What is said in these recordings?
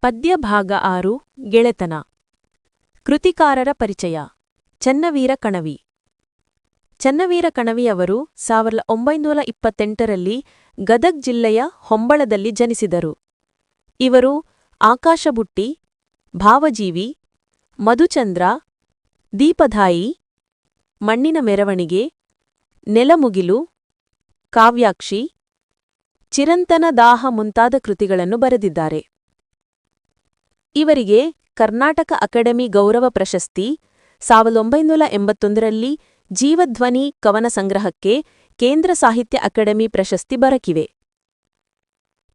ಪದ್ಯ ಭಾಗ ಆರು, ಗೆಳೆತನ. ಕೃತಿಕಾರರ ಪರಿಚಯ. ಚನ್ನವೀರ ಕಣವಿ. ಚನ್ನವೀರ ಕಣವಿಯವರು ಸಾವಿರದ ಒಂಬೈನೂರ ಇಪ್ಪತ್ತೆಂಟರಲ್ಲಿ ಗದಗ್ ಜಿಲ್ಲೆಯ ಹೊಂಬಳದಲ್ಲಿ ಜನಿಸಿದರು. ಇವರು ಆಕಾಶಬುಟ್ಟಿ, ಭಾವಜೀವಿ, ಮಧುಚಂದ್ರ, ದೀಪಧಾಯಿ, ಮಣ್ಣಿನ ಮೆರವಣಿಗೆ, ನೆಲಮುಗಿಲು, ಕಾವ್ಯಾಕ್ಷಿ, ಚಿರಂತನ ದಾಹ ಮುಂತಾದ ಕೃತಿಗಳನ್ನು ಬರೆದಿದ್ದಾರೆ. ಇವರಿಗೆ ಕರ್ನಾಟಕ ಅಕಾಡೆಮಿ ಗೌರವ ಪ್ರಶಸ್ತಿ ಸಾವಿರದ ಒಂಬೈನೂರ ಎಂಬತ್ತೊಂದರಲ್ಲಿ ಜೀವಧ್ವನಿ ಕವನ ಸಂಗ್ರಹಕ್ಕೆ ಕೇಂದ್ರ ಸಾಹಿತ್ಯ ಅಕಾಡೆಮಿ ಪ್ರಶಸ್ತಿ ಬರಕಿವೆ.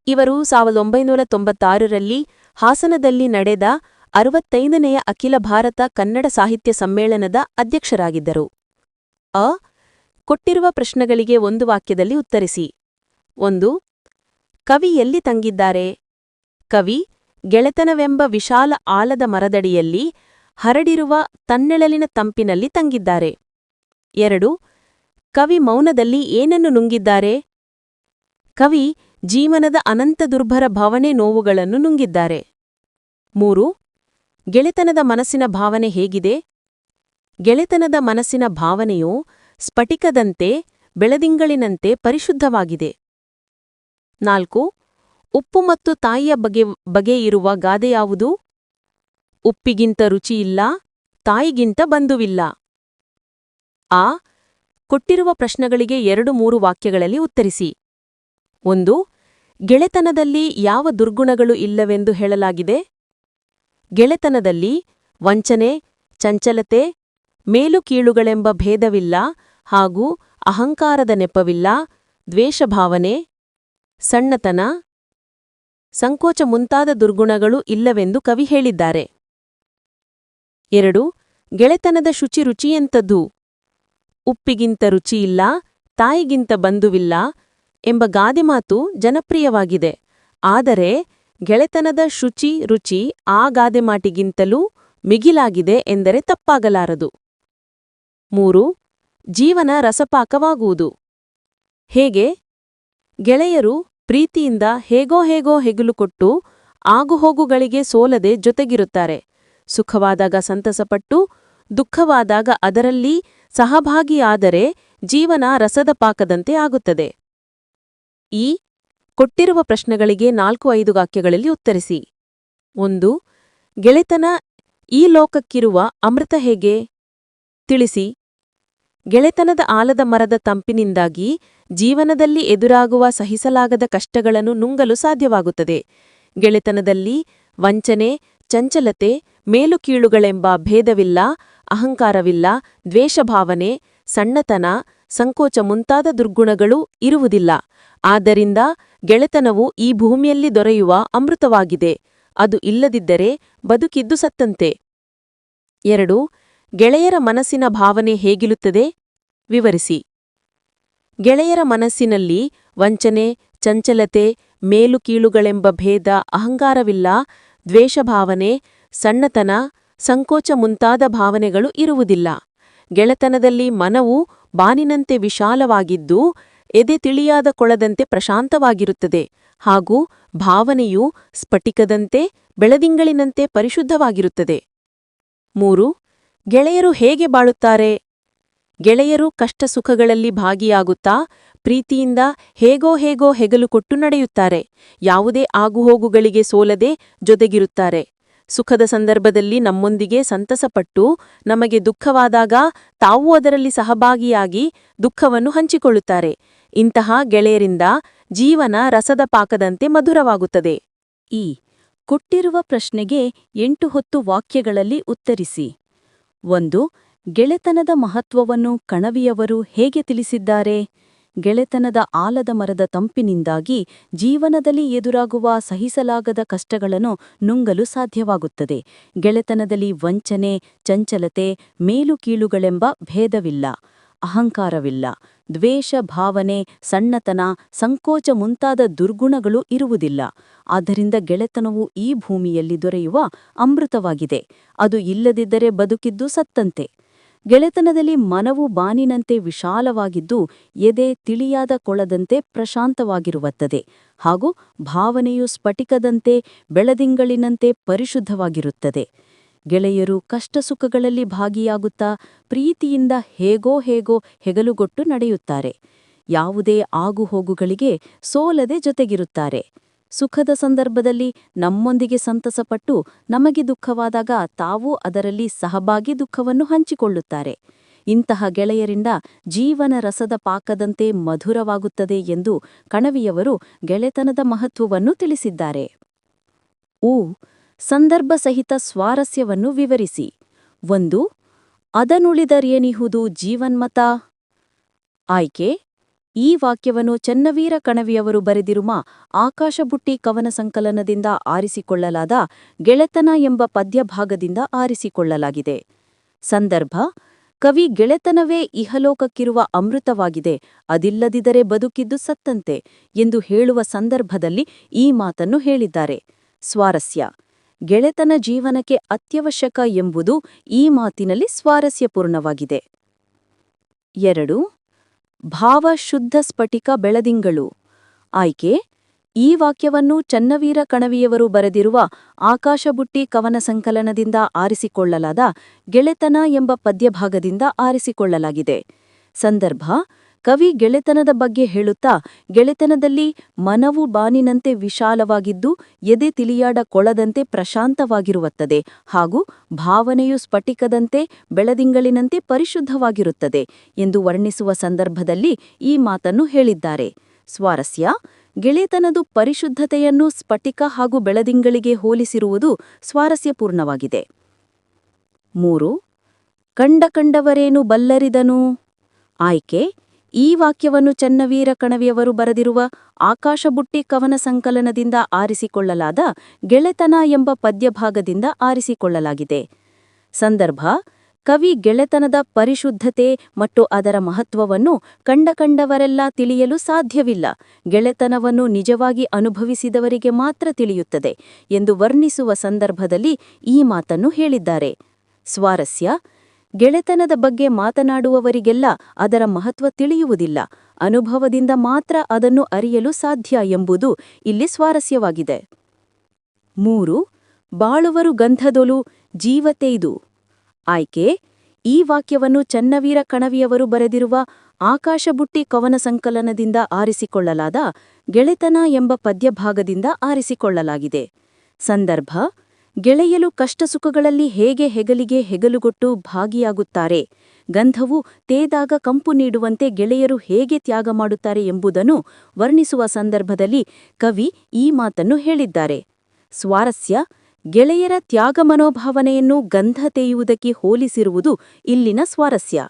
ಇವರು ಸಾವಿರದ ಒಂಬೈನೂರ ತೊಂಬತ್ತಾರರಲ್ಲಿ ಹಾಸನದಲ್ಲಿ ನಡೆದ ಅರವತ್ತೈದನೆಯ ಅಖಿಲ ಭಾರತ ಕನ್ನಡ ಸಾಹಿತ್ಯ ಸಮ್ಮೇಳನದ ಅಧ್ಯಕ್ಷರಾಗಿದ್ದರು. ಅ. ಕೊಟ್ಟಿರುವ ಪ್ರಶ್ನೆಗಳಿಗೆ ಒಂದು ವಾಕ್ಯದಲ್ಲಿ ಉತ್ತರಿಸಿ. ಒಂದು. ಕವಿ ಎಲ್ಲಿ ತಂಗಿದ್ದಾರೆ? ಕವಿ ಗೆಳೆತನವೆಂಬ ವಿಶಾಲ ಆಲದ ಮರದಡಿಯಲ್ಲಿ ಹರಡಿರುವ ತನ್ನೆಳಲಿನ ತಂಪಿನಲ್ಲಿ ತಂಗಿದ್ದಾರೆ. ಎರಡು, ಕವಿ ಮೌನದಲ್ಲಿ ಏನನ್ನು ನುಂಗಿದ್ದಾರೆ? ಕವಿ ಜೀವನದ ಅನಂತ ದುರ್ಭರ ಭಾವನೆ ನೋವುಗಳನ್ನು ನುಂಗಿದ್ದಾರೆ. ಮೂರು, ಗೆಳೆತನದ ಮನಸ್ಸಿನ ಭಾವನೆ ಹೇಗಿದೆ? ಗೆಳೆತನದ ಮನಸ್ಸಿನ ಭಾವನೆಯು ಸ್ಫಟಿಕದಂತೆ, ಬೆಳದಿಂಗಳಿನಂತೆ ಪರಿಶುದ್ಧವಾಗಿದೆ. ನಾಲ್ಕು ಉಪ್ಪು ಮತ್ತು ತಾಯಿಯ ಬಗೆ ಬಗೆ ಇರುವ ಗಾದೆ ಯಾವುದು? ಉಪ್ಪಿಗಿಂತ ರುಚಿಯಿಲ್ಲ ತಾಯಿಗಿಂತ ಬಂಧುವಿಲ್ಲ. ಆ, ಕೊಟ್ಟಿರುವ ಪ್ರಶ್ನೆಗಳಿಗೆ ಎರಡು ಮೂರು ವಾಕ್ಯಗಳಲ್ಲಿ ಉತ್ತರಿಸಿ. ಒಂದು, ಗೆಳೆತನದಲ್ಲಿ ಯಾವ ದುರ್ಗುಣಗಳು ಇಲ್ಲವೆಂದು ಹೇಳಲಾಗಿದೆ? ಗೆಳೆತನದಲ್ಲಿ ವಂಚನೆ, ಚಂಚಲತೆ, ಮೇಲು ಕೀಳುಗಳೆಂಬ ಭೇದವಿಲ್ಲ ಹಾಗೂ ಅಹಂಕಾರದ ನೆಪವಿಲ್ಲ, ದ್ವೇಷಭಾವನೆ, ಸಣ್ಣತನ ಸಂಕೋಚ ಮುಂತಾದ ದುರ್ಗುಣಗಳು ಇಲ್ಲವೆಂದು ಕವಿ ಹೇಳಿದ್ದಾರೆ. ಎರಡು, ಗೆಳೆತನದ ಶುಚಿ ರುಚಿಯೆಂಥದ್ದು? ಉಪ್ಪಿಗಿಂತ ರುಚಿಯಿಲ್ಲ ತಾಯಿಗಿಂತ ಬಂಧುವಿಲ್ಲ ಎಂಬ ಗಾದೆಮಾತು ಜನಪ್ರಿಯವಾಗಿದೆ. ಆದರೆ, ಗೆಳೆತನದ ಶುಚಿ ರುಚಿ ಆ ಗಾದೆಮಾಟಿಗಿಂತಲೂ ಮಿಗಿಲಾಗಿದೆ ಎಂದರೆ ತಪ್ಪಾಗಲಾರದು. ಮೂರು, ಜೀವನ ರಸಪಾಕವಾಗುವುದು? ಹೇಗೆ? ಗೆಳೆಯರು ಪ್ರೀತಿಯಿಂದ ಹೇಗೋ ಹೇಗೋ ಹೆಗಲು ಕೊಟ್ಟು ಆಗುಹೋಗುಗಳಿಗೆ ಸೋಲದೆ ಜೊತೆಗಿರುತ್ತಾರೆ. ಸುಖವಾದಾಗ ಸಂತಸಪಟ್ಟು, ದುಃಖವಾದಾಗ ಅದರಲ್ಲಿ ಸಹಭಾಗಿಯಾದರೆ ಜೀವನ ರಸದ ಪಾಕದಂತೆ ಆಗುತ್ತದೆ. ಈ ಕೊಟ್ಟಿರುವ ಪ್ರಶ್ನೆಗಳಿಗೆ ನಾಲ್ಕು ಐದು ವಾಕ್ಯಗಳಲ್ಲಿ ಉತ್ತರಿಸಿ. ಒಂದು, ಗೆಳೆತನ ಈ ಲೋಕಕ್ಕಿರುವ ಅಮೃತ ಹೇಗೆ? ತಿಳಿಸಿ. ಗೆಳೆತನದ ಆಲದ ಮರದ ತಂಪಿನಿಂದಾಗಿ ಜೀವನದಲ್ಲಿ ಎದುರಾಗುವ ಸಹಿಸಲಾಗದ ಕಷ್ಟಗಳನ್ನು ನುಂಗಲು ಸಾಧ್ಯವಾಗುತ್ತದೆ. ಗೆಳೆತನದಲ್ಲಿ ವಂಚನೆ, ಚಂಚಲತೆ, ಮೇಲುಕೀಳುಗಳೆಂಬ ಭೇದವಿಲ್ಲ, ಅಹಂಕಾರವಿಲ್ಲ, ದ್ವೇಷಭಾವನೆ, ಸಣ್ಣತನ, ಸಂಕೋಚ ಮುಂತಾದ ದುರ್ಗುಣಗಳು ಇರುವುದಿಲ್ಲ. ಆದ್ದರಿಂದ ಗೆಳೆತನವು ಈ ಭೂಮಿಯಲ್ಲಿ ದೊರೆಯುವ ಅಮೃತವಾಗಿದೆ. ಅದು ಇಲ್ಲದಿದ್ದರೆ ಬದುಕಿದ್ದು ಸತ್ತಂತೆ. ಎರಡು ಗೆಳೆಯರ ಮನಸ್ಸಿನ ಭಾವನೆ ಹೇಗಿರುತ್ತದೆ ವಿವರಿಸಿ. ಗೆಳೆಯರ ಮನಸ್ಸಿನಲ್ಲಿ ವಂಚನೆ, ಚಂಚಲತೆ, ಮೇಲು ಕೀಳುಗಳೆಂಬ ಭೇದ, ಅಹಂಕಾರವಿಲ್ಲ, ದ್ವೇಷಭಾವನೆ, ಸಣ್ಣತನ, ಸಂಕೋಚ ಮುಂತಾದ ಭಾವನೆಗಳು ಇರುವುದಿಲ್ಲ. ಗೆಳೆತನದಲ್ಲಿ ಮನವು ಬಾನಿನಂತೆ ವಿಶಾಲವಾಗಿದ್ದು, ಎದೆ ತಿಳಿಯಾದ ಕೊಳದಂತೆ ಪ್ರಶಾಂತವಾಗಿರುತ್ತದೆ ಹಾಗೂ ಭಾವನೆಯು ಸ್ಫಟಿಕದಂತೆ, ಬೆಳದಿಂಗಳಿನಂತೆ ಪರಿಶುದ್ಧವಾಗಿರುತ್ತದೆ. ಮೂರು ಗೆಳೆಯರು ಹೇಗೆ ಬಾಳುತ್ತಾರೆ? ಗೆಳೆಯರು ಕಷ್ಟ ಸುಖಗಳಲ್ಲಿ ಭಾಗಿಯಾಗುತ್ತಾ ಪ್ರೀತಿಯಿಂದ ಹೇಗೋ ಹೇಗೋ ಹೆಗಲು ಕೊಟ್ಟು ನಡೆಯುತ್ತಾರೆ. ಯಾವುದೇ ಆಗುಹೋಗುಗಳಿಗೆ ಸೋಲದೆ ಜೊತೆಗಿರುತ್ತಾರೆ. ಸುಖದ ಸಂದರ್ಭದಲ್ಲಿ ನಮ್ಮೊಂದಿಗೆ ಸಂತಸಪಟ್ಟು ನಮಗೆ ದುಃಖವಾದಾಗ ತಾವೂ ಅದರಲ್ಲಿ ಸಹಭಾಗಿಯಾಗಿ ದುಃಖವನ್ನು ಹಂಚಿಕೊಳ್ಳುತ್ತಾರೆ. ಇಂತಹ ಗೆಳೆಯರಿಂದ ಜೀವನ ರಸದ ಪಾಕದಂತೆ ಮಧುರವಾಗುತ್ತದೆ. ಈ ಕೊಟ್ಟಿರುವ ಪ್ರಶ್ನೆಗೆ ಎಂಟು ಹೊತ್ತು ವಾಕ್ಯಗಳಲ್ಲಿ ಉತ್ತರಿಸಿ. ಒಂದು, ಗೆಳೆತನದ ಮಹತ್ವವನ್ನು ಕಣವಿಯವರು ಹೇಗೆ ತಿಳಿಸಿದ್ದಾರೆ? ಗೆಳೆತನದ ಆಲದ ಮರದ ತಂಪಿನಿಂದಾಗಿ ಜೀವನದಲ್ಲಿ ಎದುರಾಗುವ ಸಹಿಸಲಾಗದ ಕಷ್ಟಗಳನ್ನು ನುಂಗಲು ಸಾಧ್ಯವಾಗುತ್ತದೆ. ಗೆಳೆತನದಲ್ಲಿ ವಂಚನೆ, ಚಂಚಲತೆ, ಮೇಲುಕೀಳುಗಳೆಂಬ ಭೇದವಿಲ್ಲ. ಅಹಂಕಾರವಿಲ್ಲ. ದ್ವೇಷ, ಭಾವನೆ, ಸಣ್ಣತನ, ಸಂಕೋಚ ಮುಂತಾದ ದುರ್ಗುಣಗಳು ಇರುವುದಿಲ್ಲ. ಆದ್ದರಿಂದ ಗೆಳೆತನವು ಈ ಭೂಮಿಯಲ್ಲಿ ದೊರೆಯುವ ಅಮೃತವಾಗಿದೆ. ಅದು ಇಲ್ಲದಿದ್ದರೆ ಬದುಕಿದ್ದು ಸತ್ತಂತೆ. ಗೆಳೆತನದಲ್ಲಿ ಮನವು ಬಾನಿನಂತೆ ವಿಶಾಲವಾಗಿದ್ದು, ಎದೆ ತಿಳಿಯಾದ ಕೊಳದಂತೆ ಪ್ರಶಾಂತವಾಗಿರುತ್ತದೆ ಹಾಗೂ ಭಾವನೆಯು ಸ್ಫಟಿಕದಂತೆ, ಬೆಳದಿಂಗಳಿನಂತೆ ಪರಿಶುದ್ಧವಾಗಿರುತ್ತದೆ. ಗೆಳೆಯರು ಕಷ್ಟ ಸುಖಗಳಲ್ಲಿ ಭಾಗಿಯಾಗುತ್ತಾ ಪ್ರೀತಿಯಿಂದ ಹೇಗೋ ಹೇಗೋ ಹೆಗಲುಗೊಟ್ಟು ನಡೆಯುತ್ತಾರೆ. ಯಾವುದೇ ಆಗುಹೋಗುಗಳಿಗೆ ಸೋಲದೆ ಜೊತೆಗಿರುತ್ತಾರೆ. ಸುಖದ ಸಂದರ್ಭದಲ್ಲಿ ನಮ್ಮೊಂದಿಗೆ ಸಂತಸಪಟ್ಟು ನಮಗೆ ದುಃಖವಾದಾಗ ತಾವೂ ಅದರಲ್ಲಿ ಸಹಭಾಗಿ ದುಃಖವನ್ನು ಹಂಚಿಕೊಳ್ಳುತ್ತಾರೆ. ಇಂತಹ ಗೆಳೆಯರಿಂದ ಜೀವನ ರಸದ ಪಾಕದಂತೆ ಮಧುರವಾಗುತ್ತದೆ ಎಂದು ಕಣವಿಯವರು ಗೆಳೆತನದ ಮಹತ್ವವನ್ನು ತಿಳಿಸಿದ್ದಾರೆ. ಉ ಸಂದರ್ಭ ಸಹಿತ ಸ್ವಾರಸ್ಯವನ್ನು ವಿವರಿಸಿ. ಒಂದು, ಅದನುಳಿದರೇನಿಹುದು ಜೀವನ್ಮತ? ಆಯ್ಕೆ, ಈ ವಾಕ್ಯವನ್ನು ಚನ್ನವೀರ ಕಣವಿಯವರು ಬರೆದಿರುವ ಆಕಾಶಬುಟ್ಟಿ ಕವನ ಸಂಕಲನದಿಂದ ಆರಿಸಿಕೊಳ್ಳಲಾದ ಗೆಳೆತನ ಎಂಬ ಪದ್ಯಭಾಗದಿಂದ ಆರಿಸಿಕೊಳ್ಳಲಾಗಿದೆ. ಸಂದರ್ಭ, ಕವಿ ಗೆಳೆತನವೇ ಇಹಲೋಕಕ್ಕಿರುವ ಅಮೃತವಾಗಿದೆ, ಅದಿಲ್ಲದಿದ್ದರೆ ಬದುಕಿದ್ದು ಸತ್ತಂತೆ ಎಂದು ಹೇಳುವ ಸಂದರ್ಭದಲ್ಲಿ ಈ ಮಾತನ್ನು ಹೇಳಿದ್ದಾರೆ. ಸ್ವಾರಸ್ಯ ಗೆಳೆತನ ಜೀವನಕ್ಕೆ ಅತ್ಯವಶ್ಯಕ ಎಂಬುದು ಈ ಮಾತಿನಲ್ಲಿ ಸ್ವಾರಸ್ಯಪೂರ್ಣವಾಗಿದೆ. ಎರಡು, ಭಾವ ಶುದ್ಧ ಸ್ಫಟಿಕ ಬೆಳದಿಂಗಳು. ಆಯ್ಕೆ, ಈ ವಾಕ್ಯವನ್ನು ಚನ್ನವೀರ ಕಣವಿಯವರು ಬರೆದಿರುವ ಆಕಾಶಬುಟ್ಟಿ ಕವನ ಸಂಕಲನದಿಂದ ಆರಿಸಿಕೊಳ್ಳಲಾದ ಗೆಳೆತನ ಎಂಬ ಪದ್ಯಭಾಗದಿಂದ ಆರಿಸಿಕೊಳ್ಳಲಾಗಿದೆ. ಸಂದರ್ಭ ಕವಿ ಗೆಳೆತನದ ಬಗ್ಗೆ ಹೇಳುತ್ತಾ ಗೆಳೆತನದಲ್ಲಿ ಮನವು ಬಾನಿನಂತೆ ವಿಶಾಲವಾಗಿದ್ದು ಎದೆ ತಿಳಿಯಾಡ ಕೊಳದಂತೆ ಪ್ರಶಾಂತವಾಗಿರುತ್ತದೆ ಹಾಗೂ ಭಾವನೆಯು ಸ್ಫಟಿಕದಂತೆ ಬೆಳದಿಂಗಳಿನಂತೆ ಪರಿಶುದ್ಧವಾಗಿರುತ್ತದೆ ಎಂದು ವರ್ಣಿಸುವ ಸಂದರ್ಭದಲ್ಲಿ ಈ ಮಾತನ್ನು ಹೇಳಿದ್ದಾರೆ. ಸ್ವಾರಸ್ಯ, ಗೆಳೆತನದು ಪರಿಶುದ್ಧತೆಯನ್ನು ಸ್ಫಟಿಕ ಹಾಗೂ ಬೆಳದಿಂಗಳಿಗೆ ಹೋಲಿಸಿರುವುದು ಸ್ವಾರಸ್ಯಪೂರ್ಣವಾಗಿದೆ. ಮೂರು, ಕಂಡ ಕಂಡವರೇನು ಬಲ್ಲರಿದನು? ಆಯ್ಕೆ ಈ ವಾಕ್ಯವನ್ನು ಚನ್ನವೀರ ಕಣವಿಯವರು ಬರೆದಿರುವ ಆಕಾಶಬುಟ್ಟಿ ಕವನ ಸಂಕಲನದಿಂದ ಆರಿಸಿಕೊಳ್ಳಲಾದ ಗೆಳೆತನ ಎಂಬ ಪದ್ಯಭಾಗದಿಂದ ಆರಿಸಿಕೊಳ್ಳಲಾಗಿದೆ. ಸಂದರ್ಭ, ಕವಿ ಗೆಳೆತನದ ಪರಿಶುದ್ಧತೆ ಮತ್ತು ಅದರ ಮಹತ್ವವನ್ನು ಕಂಡ ಕಂಡವರೆಲ್ಲ ತಿಳಿಯಲು ಸಾಧ್ಯವಿಲ್ಲ. ಗೆಳೆತನವನ್ನು ನಿಜವಾಗಿ ಅನುಭವಿಸಿದವರಿಗೆ ಮಾತ್ರ ತಿಳಿಯುತ್ತದೆ ಎಂದು ವರ್ಣಿಸುವ ಸಂದರ್ಭದಲ್ಲಿ ಈ ಮಾತನ್ನು ಹೇಳಿದ್ದಾರೆ. ಸ್ವಾರಸ್ಯ ಗೆಳೆತನದ ಬಗ್ಗೆ ಮಾತನಾಡುವವರಿಗೆಲ್ಲ ಅದರ ಮಹತ್ವ ತಿಳಿಯುವುದಿಲ್ಲ. ಅನುಭವದಿಂದ ಮಾತ್ರ ಅದನ್ನು ಅರಿಯಲು ಸಾಧ್ಯ ಎಂಬುದು ಇಲ್ಲಿ ಸ್ವಾರಸ್ಯವಾಗಿದೆ. ಮೂರು, ಬಾಳುವರು ಗಂಧದೊಲು ಜೀವತೆಯ್ದು ಆಯ್ಕೆ, ಈ ವಾಕ್ಯವನ್ನು ಚನ್ನವೀರ ಕಣವಿಯವರು ಬರೆದಿರುವ ಆಕಾಶಬುಟ್ಟಿ ಕವನ ಸಂಕಲನದಿಂದ ಆರಿಸಿಕೊಳ್ಳಲಾದ ಗೆಳೆತನ ಎಂಬ ಪದ್ಯಭಾಗದಿಂದ ಆರಿಸಿಕೊಳ್ಳಲಾಗಿದೆ. ಸಂದರ್ಭ ಗೆಳೆಯಲು ಕಷ್ಟಸುಖಗಳಲ್ಲಿ ಹೇಗೆ ಹೆಗಲಿಗೆ ಹೆಗಲುಗೊಟ್ಟು ಭಾಗಿಯಾಗುತ್ತಾರೆ? ಗಂಧವು ತೇದಾಗ ಕಂಪು ನೀಡುವಂತೆ ಗೆಳೆಯರು ಹೇಗೆ ತ್ಯಾಗ ಮಾಡುತ್ತಾರೆ ಎಂಬುದನ್ನು ವರ್ಣಿಸುವ ಸಂದರ್ಭದಲ್ಲಿ ಕವಿ ಈ ಮಾತನ್ನು ಹೇಳಿದ್ದಾರೆ. ಸ್ವಾರಸ್ಯ, ಗೆಳೆಯರ ತ್ಯಾಗ ಮನೋಭಾವನೆಯನ್ನು ಗಂಧ ತೇಯುವುದಕ್ಕೆ ಹೋಲಿಸಿರುವುದು ಇಲ್ಲಿನ ಸ್ವಾರಸ್ಯ.